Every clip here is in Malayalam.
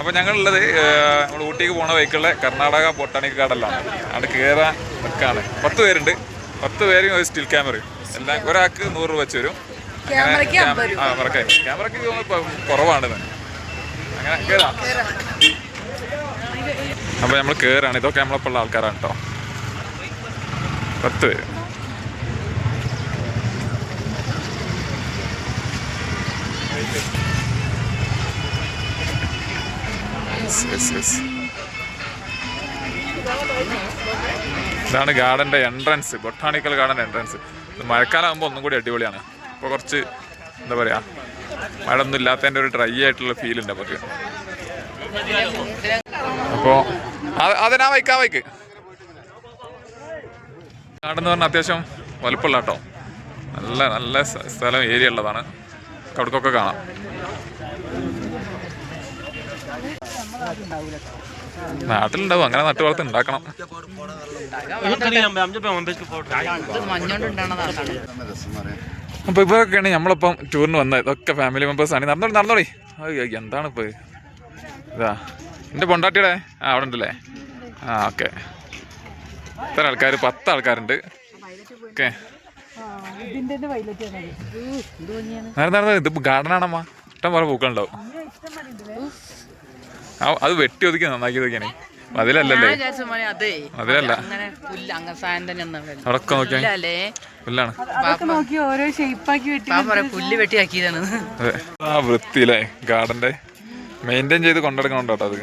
അപ്പോൾ ഞങ്ങളുള്ളത് നമ്മൾ ഊട്ടിക്ക് പോണ വഴിക്കുള്ള കർണാടക ബൊട്ടാണിക് ഗാർഡനിലാണ്. അവിടെ കയറാൻ നിൽക്കാണ് പത്ത് പേരുണ്ട്. പത്ത് പേരും ഒരു സ്റ്റിൽ ക്യാമറ. എല്ലാം ഒരാൾക്ക് നൂറ് രൂപ വെച്ച് വരും. ക്യാമറക്ക്. ആ മറക്കാൻ ക്യാമറയ്ക്ക് കുറവാണ് അങ്ങനെ കയറാം അപ്പോൾ നമ്മൾ കയറാണ് ഇതൊക്കെ നമ്മളപ്പോൾ ഉള്ള ആൾക്കാരാണ് കേട്ടോ പത്ത് പേര്. Yes, യെസ് യെസ് ഇതാണ് ഗാർഡന്റെ എൻട്രൻസ്. Botanical garden entrance. ഇത് മഴക്കാലം ആകുമ്പോൾ ഒന്നും കൂടി അടിപൊളിയാണ്. ഇപ്പോൾ കുറച്ച് എന്താ പറയുക മഴ ഒന്നും ഇല്ലാത്തതിന്റെ ഒരു ഡ്രൈ ആയിട്ടുള്ള ഫീൽ ഉണ്ട് നമുക്ക് അപ്പോൾ അതിനാ ആ വൈക്ക്. ഗാർഡൻ എന്ന് പറഞ്ഞാൽ അത്യാവശ്യം വലുപ്പമുള്ള കേട്ടോ. നല്ല നല്ല സ്ഥ- സ്ഥലം ഏരിയ ഉള്ളതാണ്. കടുക്കൊക്കെ കാണാം. നാട്ടിലുണ്ടാവും. അങ്ങനെ നട്ടു വളർത്ത് ഉണ്ടാക്കണം. അപ്പൊ ഇവരൊക്കെയാണ് നമ്മളിപ്പം ടൂറിന് വന്നത്. ഇതൊക്കെ ഫാമിലി മെമ്പേഴ്സ് ആണ്. നടന്നോളി നടന്നോളി. അയ്യോ, എന്താണ് ഇപ്പൊ? ഇതാ എന്റെ പൊണ്ടാട്ടിയുടെ ആ അവിടെ ഉണ്ടല്ലേ? ആ ഓക്കെ. ഇത്ര ആൾക്കാർ പത്ത് ആൾക്കാരുണ്ട്. ഓക്കെ. നേരം ഇത് ഗാർഡൻ ആണമ്മ. ഇഷ്ടം പോലെ പൂക്കളുണ്ടാവും. അത് വെട്ടി ഒതുക്കി നന്നാക്കി ഒതുക്കിയാണ്. അതിലല്ല. ഇല്ല. അവിടൊക്കെ നോക്കിയാൽ പുല്ലല്ലേ? പുല്ലാണ്. പുല്ല് വെട്ടിയാക്കിയതാണ് ആ വൃത്തിയില്ലേ? ഗാർഡന്റെ മെയിന്റെയിൻ ചെയ്ത് കൊണ്ടെടുക്കണം കേട്ടോ അത്?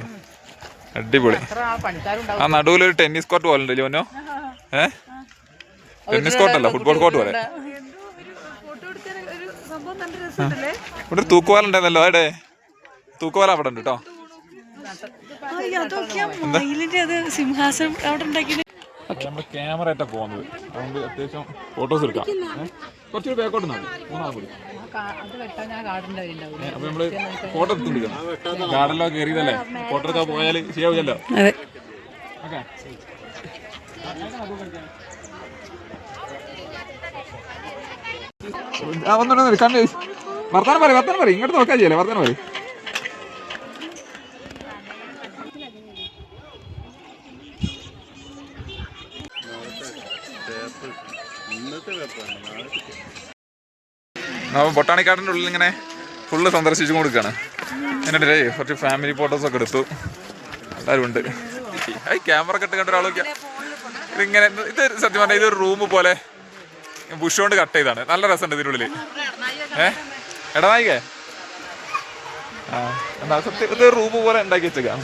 അടിപൊളി. ആ നടുവിൽ നടുവിലൊരു ടെന്നീസ് കോർട്ട് പോലെ ഉണ്ട് ജോനോ ഏ? ടെന്നീസ് കോർട്ടല്ല അല്ല ഫുട്ബോൾ കോർട്ട് പോലെ ഇവിടെ തൂക്കുവാലുണ്ടായിരുന്നല്ലോ അവിടെ തൂക്കുവാല അവിടെ ഉണ്ട് കേട്ടോ അതൊക്കെ മയിലിന്റെ അത് സിംഹാസനം അവിടെ ഉണ്ടാക്കി നമ്മൾ ക്യാമറ ആയിട്ടാ പോകുന്നത്. അതുകൊണ്ട് അത്യാവശ്യം ഫോട്ടോസ് എടുക്കാം. ഏ? കുറച്ചുകൂടി ബാക്കോട്ട് മതി. മൂന്നാൾ കൂടി. അത് വെട്ടാൻ ഞാൻ കാടിന്റെ ഉണ്ടാവില്ല അപ്പൊ നമ്മൾ ഫോട്ടോ എടുത്തിട്ടുണ്ട് ഗാർഡനിലൊക്കെ കയറിയതല്ലേ? ഫോട്ടോ എടുക്കാൻ പോയാൽ ശരിയാവില്ലല്ലോ. അതെ. ഓക്കെ. ആ വന്നോണ്ട് വർത്താനം പറയും വർത്താനം പറയും. ഇങ്ങോട്ട് നോക്കാൻ ചെയ്യല്ലേ? വർത്താനം പറയും. നമ്മൾ ബൊട്ടാണിക്കാടിന്റെ ഉള്ളിൽ ഇങ്ങനെ ഫുള്ള് സന്ദർശിച്ചു കൊടുക്കുകയാണ് എന്നിട്ടേ കുറച്ച് ഫാമിലി ഫോട്ടോസ് ഒക്കെ എടുത്തു. എല്ലാവരും ഉണ്ട്. ക്യാമറ കട്ട് കണ്ട ഒരാളൊക്കെ ഇതിങ്ങനെ ഇത് സത്യം പറഞ്ഞാൽ ഇതൊരു റൂം പോലെ ബുഷ് കൊണ്ട് കട്ട് ചെയ്താണ് നല്ല രസമുണ്ട് ഇതിനുള്ളിൽ ഏ? എടനായികേ ആ എന്താ സത്യം ഇത് റൂം പോലെ ഉണ്ടാക്കി വെച്ചേക്കാം.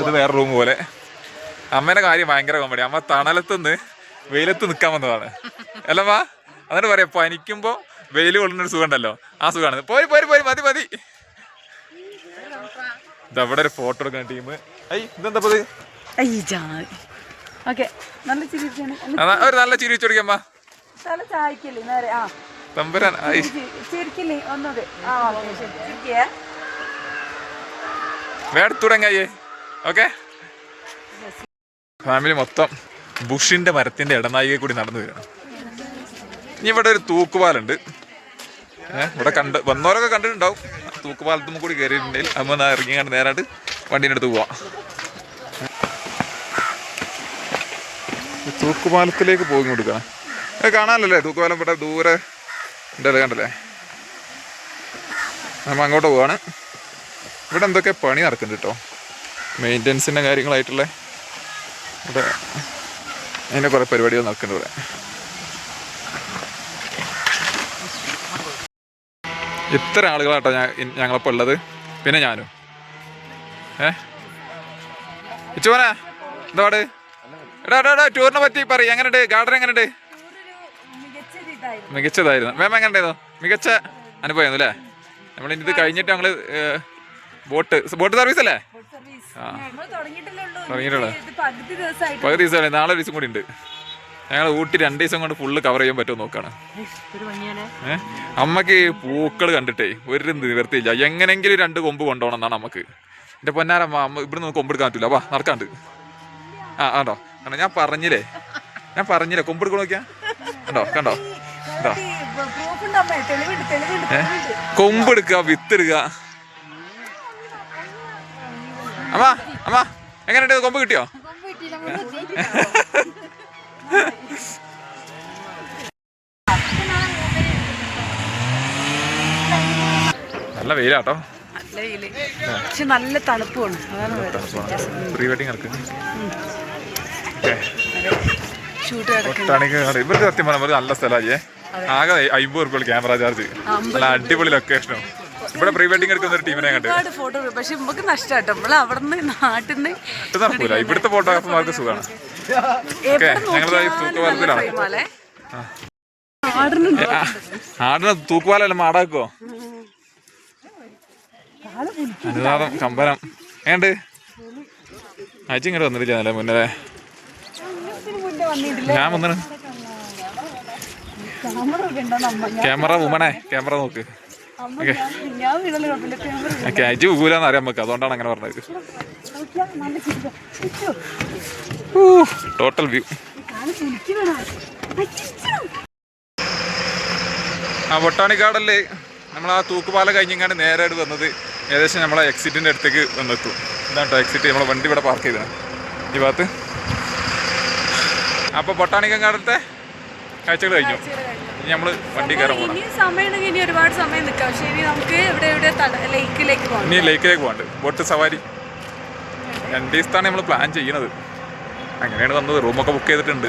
ഇത് വേറെ റൂം പോലെ. അമ്മേന്റെ കാര്യം ഭയങ്കര കോമഡി അമ്മ തണലത്തുനിന്ന് വെയിലത്ത് നിൽക്കാൻ വന്നതാണ്. അല്ലമ്മാ അങ്ങനെ പറയാം പനിക്കുമ്പോൾ വെയിൽ കൊള്ളുന്നൊരു സുഖം ഉണ്ടല്ലോ ആ സുഖമാണ്. പോയി പോയി പോയി. മതി മതി. ഇതവിടെ ഒരു ഫോട്ടോ എടുക്കുന്ന ടീം. ഐ ഇതെന്താ ഒരു നല്ല ചിരി വെച്ചോടിക്കമ്മ തമ്പുരാൻ ഓക്കെ ഫാമിലി മൊത്തം. ബുഷിന്റെ മരത്തിന്റെ ഇടനായികെ കൂടി നടന്നു വരികയാണ്. ഇനി ഇവിടെ ഒരു തൂക്കുപാലുണ്ട്. ഇവിടെ കണ്ട് വന്നവരൊക്കെ കണ്ടിട്ടുണ്ടാവും. തൂക്കുപാലത്തും കൂടി കയറിയിട്ടുണ്ടെങ്കിൽ അമ്മ ഇറങ്ങി കണ്ട് നേരായിട്ട് വണ്ടീന്റെ അടുത്ത് പോവാം. തൂക്കുപാലത്തിലേക്ക് പോയി കൊടുക്കാം കാണാനല്ലേ? തൂക്കുപാലം ഇവിടെ ദൂരെ ഉണ്ടല്ലേ കണ്ടല്ലേ? നമ്മൾ അങ്ങോട്ട് പോവാണ്. ഇവിടെ എന്തൊക്കെ പണി നടക്കുന്നുണ്ട് കേട്ടോ മെയിന്റെനൻസിന്റെ കാര്യങ്ങളായിട്ടുള്ള ഇവിടെ അതിന്റെ കുറേ പരിപാടികൾ നടക്കുന്നുണ്ട് ഇവിടെ. ഇത്ര ആളുകളാട്ടോ ഞാൻ ഞങ്ങളിപ്പോൾ ഉള്ളത്. പിന്നെ ഞാനും. ഏ? ഇച്ചുവനെ എന്താ എടാ എടാ എടാ ടൂറിനെ പറ്റി പറയും. എങ്ങനെയുണ്ട്? ഗാർഡൻ എങ്ങനെയുണ്ട്? മികച്ചതായിരുന്നു. മാം എങ്ങനെയുണ്ടായിരുന്നു മികച്ച അനുഭവമായിരുന്നു അല്ലേ? നമ്മളിനി ഇത് കഴിഞ്ഞിട്ട് ഞങ്ങൾ ബോട്ട് ബോട്ട് സർവീസ് അല്ലേ തുടങ്ങിയിട്ടുള്ളൂ പകുതി ദിവസമല്ലേ നാളെ ഒരു ദിവസം കൂടി ഉണ്ട് ഞങ്ങൾ ഊട്ടി രണ്ട് ദിവസം കൊണ്ട് ഫുള്ള് കവർ ചെയ്യാൻ പറ്റുമോ നോക്കാണ് അമ്മയ്ക്ക് പൂക്കൾ കണ്ടിട്ടേ ഒരു നിവർത്തിയില്ല എങ്ങനെങ്കിലും രണ്ട് കൊമ്പ് കൊണ്ടുപോകണം എന്നാണ് നമുക്ക് എന്റെ പൊന്നാരമ്മ അമ്മ ഇവിടെ നിന്ന് കൊമ്പെടുക്കാൻ പറ്റില്ല വാ നടക്കാണ്ട് ആ ആണ്ടോ കണ്ടോ ഞാൻ പറഞ്ഞില്ലേ ഞാൻ പറഞ്ഞില്ലേ കൊമ്പ് നോക്കിയാ കണ്ടോ കണ്ടോ ഏ കൊമ്പെടുക്കുക വിത്തെടുക്കുക അമ്മ അമ്മ എങ്ങനെയുണ്ട്? കൊമ്പ് കിട്ടിയോ? നല്ല വെയിലാട്ടോ. നല്ല പക്ഷെ പ്രീ വെഡിങ് ഒട്ടാണിക്ക് ഇവർക്ക് സത്യം പറഞ്ഞാൽ നല്ല സ്ഥലമായേ ആകെ അമ്പത് റുപ്യ ക്യാമറ ചാർജ്. നല്ല അടിപൊളി ലൊക്കേഷനും ഇവിടെ പ്രീ വെഡിങ് എടുക്കുന്ന ഒരു ടീമിനെ കണ്ട്. ഒരുപാട് ഫോട്ടോ പക്ഷെ നമുക്ക് നഷ്ടമാട്ടോ. നമ്മൾ അവിടെ നിന്ന് നാട്ടിൽ നിന്ന് ഇത് നടക്കൂല ഇവിടുത്തെ ഫോട്ടോഗ്രാഫർമാർക്ക് സുഖമാണ് ഓക്കെ ഞങ്ങൾ തൂക്കുപാലത്തിലാണ്. ആടിനെ തൂക്കുപാലല്ല? മാടാക്കോ? അനുവാദം കമ്പനം. ഏണ്ട് അയച്ചു ഇങ്ങോട്ട് വന്നിട്ടില്ല അല്ലേ മുന്നേ. ഞാൻ വന്നിട്ട് ക്യാമറ വുമണേ ക്യാമറ നോക്ക്. അയച്ചു പോകൂലെന്ന് അറിയാൻ നമുക്ക്. അതുകൊണ്ടാണ് അങ്ങനെ പറഞ്ഞത്. ടോട്ടൽ വ്യൂ ആ ബൊട്ടാണിക് ഗാർഡനിൽ നമ്മൾ ആ തൂക്കുപാല കഴിഞ്ഞിങ്ങാണ്ട് നേരായിട്ട് വന്നത് ഏകദേശം നമ്മളെ എക്സിറ്റിന്റെ അടുത്തേക്ക് വന്നെത്തും. ഇതാണ് കേട്ടോ എക്സിറ്റ് നമ്മളെ വണ്ടി ഇവിടെ പാർക്ക് ചെയ്തതാണ് ഈ ഭാഗത്ത്. അപ്പോൾ ബൊട്ടാണിക്കൻ ഗാർഡനത്തെ കാഴ്ചകൾ കഴിഞ്ഞു. ഇനി നമ്മൾ വണ്ടി കയറാൻ പോകണം ഇനി സമയം ഉണ്ടെങ്കിൽ ഇനി ഒരുപാട് സമയം നിൽക്കാം. പക്ഷേ ഇനി നമുക്ക് ഇവിടെ ഇവിടെ ലേക്കിലേക്ക് പോകാം ഇനി ലേക്കിലേക്ക് പോകണ്ട്. ബോട്ട് സവാരി. രണ്ട് ദിവസത്താണ് നമ്മൾ പ്ലാൻ ചെയ്യണത്. അങ്ങനെയാണ് വന്നത്. റൂമൊക്കെ ബുക്ക് ചെയ്തിട്ടുണ്ട്.